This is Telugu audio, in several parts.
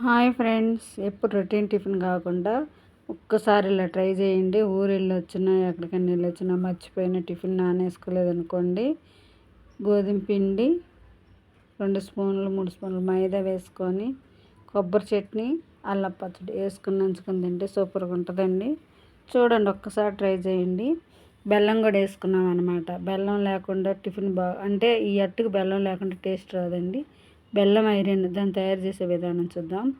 హాయ్ ఫ్రెండ్స్ ఎప్పుడు రొటీన్ టిఫిన్ కాకుండా ఒక్కసారి ఇలా ట్రై చేయండి. ఊరు వెళ్ళి వచ్చినా ఎక్కడికైనా వెళ్ళి వచ్చినా మర్చిపోయిన టిఫిన్ నానేసుకోలేదనుకోండి గోధుమ పిండి రెండు స్పూన్లు మూడు స్పూన్లు మైదా వేసుకొని కొబ్బరి చట్నీ అల్లం పచ్చడి వేసుకుని నంచుకుని తింటే సూపర్గా ఉంటుందండి. చూడండి ఒక్కసారి ట్రై చేయండి. బెల్లం కూడా వేసుకున్నాం అనమాట బెల్లం లేకుండా టిఫిన్ బా అంటే ఈ అట్టుకు బెల్లం లేకుండా టేస్ట్ రాదండి. బెల్లం ఐరన్ దాన్ని తయారు చేసే విధానం చూద్దాం.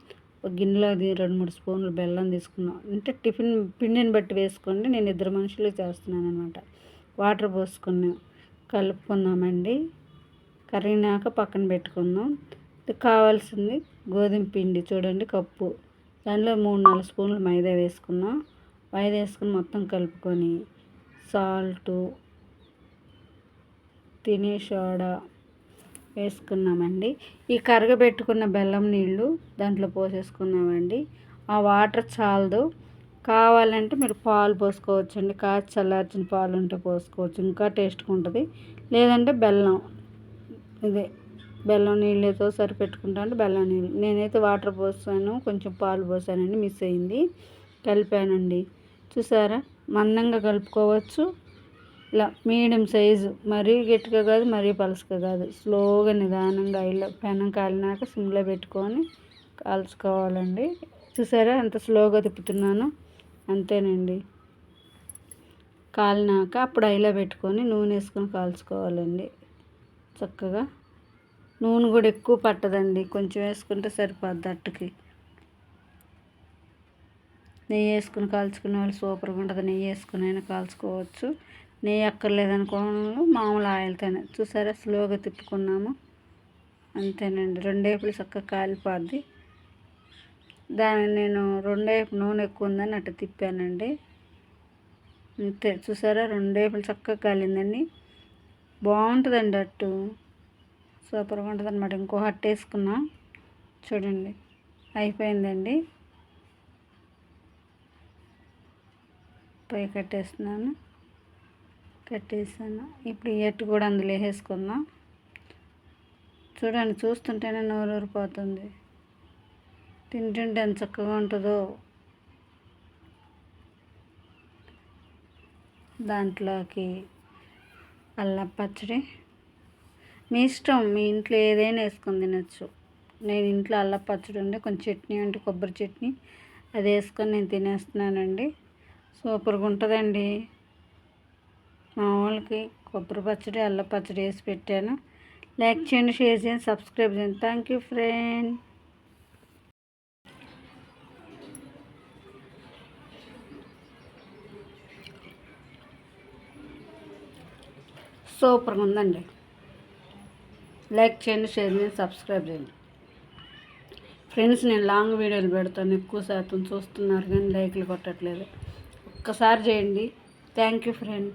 ఒక గిన్నెలో అది రెండు మూడు స్పూన్లు బెల్లం తీసుకున్నాం. అంటే టిఫిన్ పిండిని బట్టి వేసుకోండి. నేను ఇద్దరు మనుషులు చేస్తున్నాను అనమాట వాటర్ పోసుకున్నాం. కలుపుకుందామండి. కరిగినాక పక్కన పెట్టుకుందాం. కావాల్సింది గోధుమ పిండి చూడండి కప్పు. దానిలో మూడు నాలుగు స్పూన్లు మైదా వేసుకున్నాం. మైదా వేసుకుని మొత్తం కలుపుకొని సాల్టు తినే సోడా వేసుకున్నామండి. ఈ కరగబెట్టుకున్న బెల్లం నీళ్ళు దాంట్లో పోసేసుకున్నామండి. ఆ వాటర్ చాలదు. కావాలంటే మీరు పాలు పోసుకోవచ్చండి. కాచి చల్లార్చిన పాలు ఉంటే పోసుకోవచ్చు. ఇంకా టేస్ట్గా ఉంటుంది. లేదంటే బెల్లం. ఇదే బెల్లం నీళ్ళతో సరిపెట్టుకుంటాను బెల్లం నీళ్ళు. నేనైతే వాటర్ పోసాను. కొంచెం పాలు పోసానండి మిస్ అయింది. కలిపానండి. చూసారా? మందంగా కలుపుకోవచ్చు. ఇలా మీడియం సైజు. మరీ గట్టిగా కాదు మరీ పలుసుగా కాదు. స్లోగా నిదానంగా ఇలా పెనం కాలినాక సిమ్లో పెట్టుకొని కాల్చుకోవాలండి. చూసారా? ఎంత స్లోగా తిప్పుతున్నాను? అంతేనండి. కాలినాక అప్పుడు అయిలో పెట్టుకొని నూనె వేసుకొని కాల్చుకోవాలండి. చక్కగా. నూనె కూడా ఎక్కువ పట్టదండి. కొంచెం వేసుకుంటే సరిపోద్ది అట్టుకి. నెయ్యి వేసుకుని కాల్చుకునే వాళ్ళు సూపర్గా ఉంటుంది. నెయ్యి వేసుకుని అయినా కాల్చుకోవచ్చు. నెయ్యి అక్కర్లేదనుకోను మామూలు ఆయిల్తోనే. చూసారా? స్లోగా తిప్పుకున్నాము. అంతేనండి. రెండేపులు చక్కగా కాలిపోద్ది. దాన్ని నేను రెండేపు నూనె ఎక్కువ ఉందని అట్ట తిప్పానండి. అంతే. చూసారా? రెండేపులు చక్కగా కాలిందండి. బాగుంటుందండి అట్టు. సూపర్గా ఉంటుంది అనమాట ఇంకో హట్ వేసుకున్నాం చూడండి. అయిపోయిందండి. పై కట్టేస్తున్నాను కట్టేసాను. ఇప్పుడు ఈ ఎట్టు కూడా అందులో వేసేసుకుందాం చూడండి చూస్తుంటేనే నోరు ఊరిపోతుంది. తింటుంటే ఎంత చక్కగా ఉంటుందో. దాంట్లోకి అల్లం పచ్చడి. మీ ఇష్టం మీ ఇంట్లో ఏదైనా వేసుకొని తినచ్చు. నేను ఇంట్లో అల్లం పచ్చడి ఉండే కొంచెం చట్నీ ఉంటే కొబ్బరి చట్నీ. అది వేసుకొని నేను తినేస్తున్నానండి. సూపర్గా ఉంటుందండి. వాళ్ళకి కొబ్బరి పచ్చడి అల్ల పచ్చడి వేసి పెట్టాను. లైక్ చేయండి షేర్ చేయండి సబ్స్క్రైబ్ చేయండి. థ్యాంక్ యూ ఫ్రెండ్ సూపర్గా ఉందండి. లైక్ చేయండి షేర్ చేయండి సబ్స్క్రైబ్ చేయండి. ఫ్రెండ్స్ నేను లాంగ్ వీడియోలు పెడతాను. ఎక్కువ శాతం చూస్తున్నారు కానీ లైక్లు కొట్టట్లేదు. ఒక్కసారి చేయండి. Thank you friend